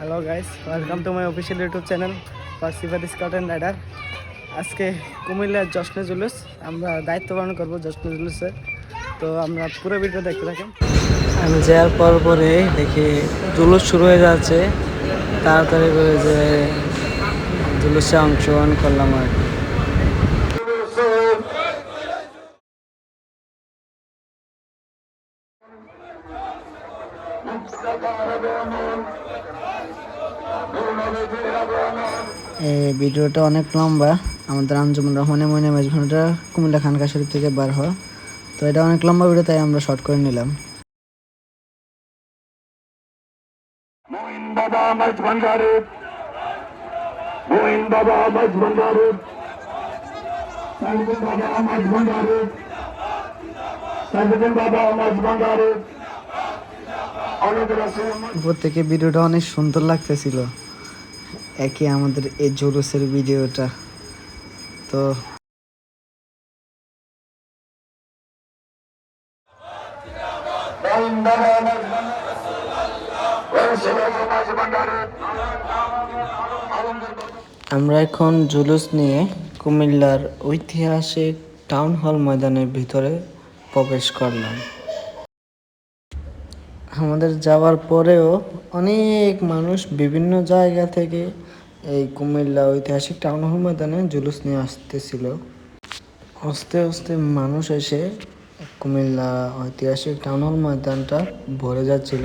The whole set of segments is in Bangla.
Hello guys welcome to my official YouTube channel persevere scout and rider আজকে কুমিল্লার জশ্নে জুলুস। আমরা দায়িত্ব পালন করব জশ্নে জুলুসের। তো আমরা পুরো ভিডিও দেখতে থাকেন আমি যাওয়ার পর পরে দেখি জুলুস শুরু হয়ে যাচ্ছে। তাড়াতাড়ি করে যে জুলুসে অংশগ্রহণ করলাম আর কি। এই ভিডিওটা অনেক লম্বা। আমাদের আঞ্জুমান রহমানের মনে মেজভানটা কুমিল্লা খানকা শরীফ থেকে বার হওয়া। তো এটা অনেক লম্বা ভিডিও তাই আমরা শর্ট করে নিলাম। উপর থেকে ভিডিওটা অনেক সুন্দর লাগতেছিল। একই আমাদের এই জোরসের ভিডিওটা। তো আমরা এখন জুলুস নিয়ে কুমিল্লার ঐতিহাসিক টাউন হল ময়দানের ভিতরে প্রবেশ করলাম। আমাদের যাওয়ার পরেও অনেক মানুষ বিভিন্ন জায়গা থেকে এই কুমিল্লা ঐতিহাসিক টাউন হল ময়দানে জুলুস নিয়ে আসতেছিল। আস্তে আস্তে মানুষ এসে কুমিল্লা ঐতিহাসিক টাউন হল ময়দানটা ভরে যাচ্ছিল।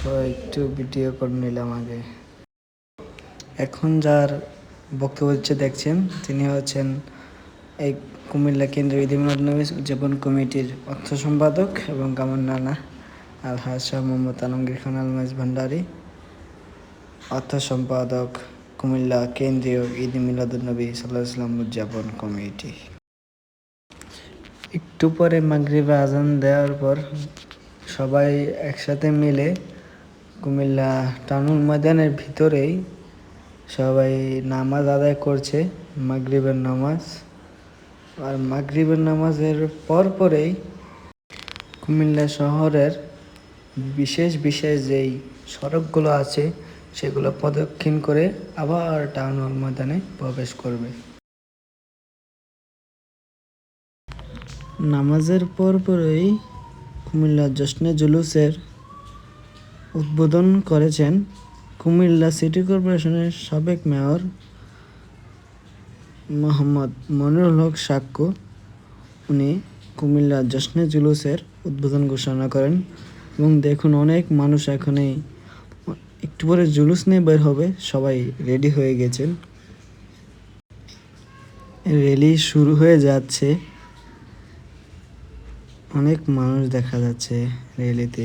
তো একটু ভিডিও করে নিলাম আগে। এখন যার বক্তব্য হচ্ছে দেখছেন, তিনি হচ্ছেন এই কুমিল্লা কেন্দ্রীয় ঈদ মিলাদ উদযাপন কমিটির অর্থ সম্পাদক এবং কামার নানা, আলহাজ শাহ মোহাম্মদ আলমগীর খান আলমাজ ভান্ডারী, অর্থ সম্পাদক। কুমিল্লা কেন্দ্রীয় ঈদ মিলাদুলনবী সাল্লাহ ইসলাম উদযাপন কমিটি। একটু পরে মাগরিবে আজান দেওয়ার পর সবাই একসাথে মিলে কুমিল্লা টানুল ময়দানের ভিতরেই সবাই নামাজ আদায় করছে, মাগরিবের নামাজ। আর মাগরিবের নামাজের পর পরেই কুমিল্লা শহরের বিশেষ বিশেষ যেই সড়কগুলো আছে সেগুলো প্রদক্ষিণ করে আবার টাউন হল ময়দানে প্রবেশ করবে। নামাজের পর পরেই কুমিল্লা জশ্নে জুলুসের উদ্বোধন করেছেন কুমিল্লা সিটি কর্পোরেশনের সাবেক মেয়র মোহাম্মদ মনিরুল হক সাক্কু। উনি কুমিল্লা জশ্নে জুলুসের উদ্বোধন ঘোষণা করেন এবং দেখুন অনেক মানুষ এখন এই একটু পরে জুলুস নিয়ে বের হবে, সবাই রেডি হয়ে গেছেন। র্যালি শুরু হয়ে যাচ্ছে। অনেক মানুষ দেখা যাচ্ছে র্যালিতে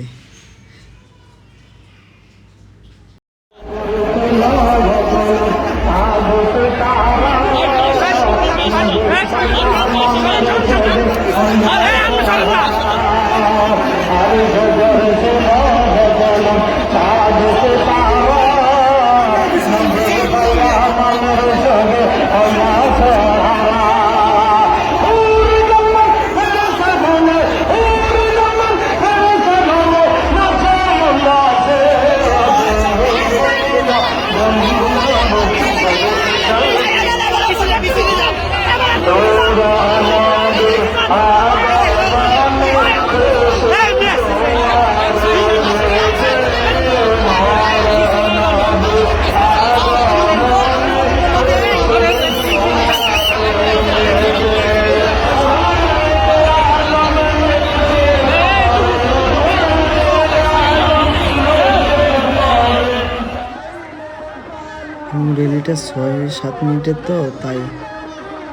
রেলিটা ছয়, সাত মিনিটের তো, তাই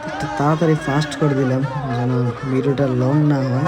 একটু তাড়াতাড়ি ফাস্ট করে দিলাম, যেন ভিডিওটা লং না হয়।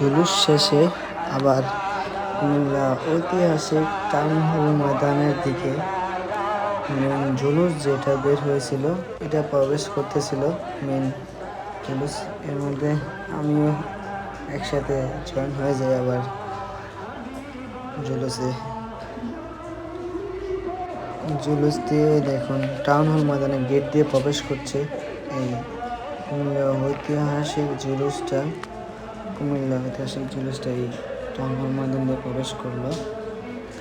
জুলুস শেষে আবার কুমিল্লা ঐতিহাসিক টাউন হল ময়দানের দিকে জুলুস যেটা বের হয়েছিল, এটা প্রবেশ করতেছিল মেন জুলুস। এর মধ্যে আমিও একসাথে জয়েন হয়ে যাই আবার জুলুসে। জুলুস দিয়ে দেখুন টাউন হল ময়দানে গেট দিয়ে প্রবেশ করছে। এই ঐতিহাসিক জুলুসটা কুমিল্লা ঐতিহাসিক জুলুসটা এই টাউন হল ময়দান দিয়ে প্রবেশ করল।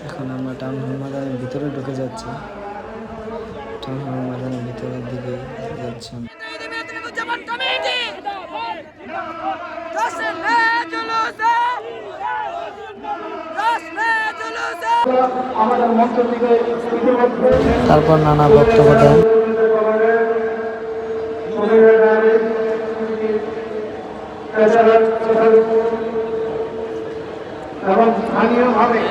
এখন আমরা টাউন হল ময়দানের ভিতরে ঢুকে যাচ্ছি। টাউন হল ময়দানের ভিতরের দিকে যাচ্ছি তারপর নানা বক্তব্য দেন। এবং স্থানীয়ভাবে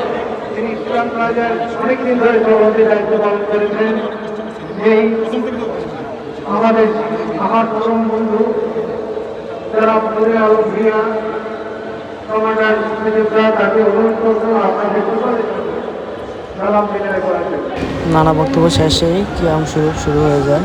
তিনি ইসলাম রাজার অনেকদিন ধরে সভাপতি দায়িত্ব পালন করেছেন। আমাদের, আমার পরম বন্ধু মনে আলো ভিয়া তাকে অনুরোধ নানা বক্তব্য শেষেই কিয়াম শুরু শুরু হয়ে যায়।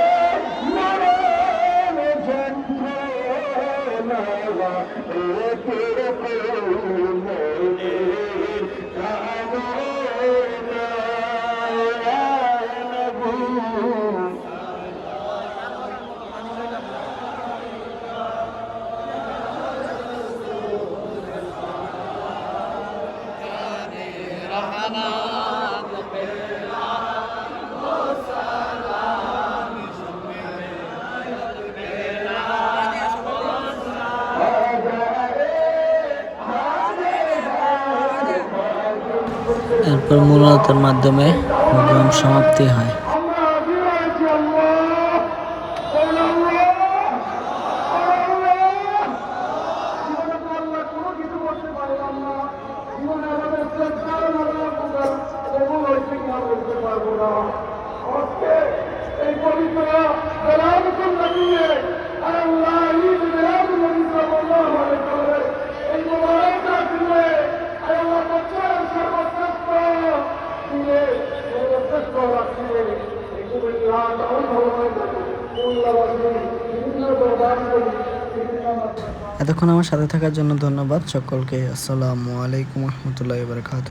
এরপর মূলতার মাধ্যমে প্রোগ্রাম সমাপ্তি হয়। এতক্ষণ আমার সাথে থাকার জন্য ধন্যবাদ। সকলকে আসসালামু আলাইকুম রহমতুল্লাহ বারকাত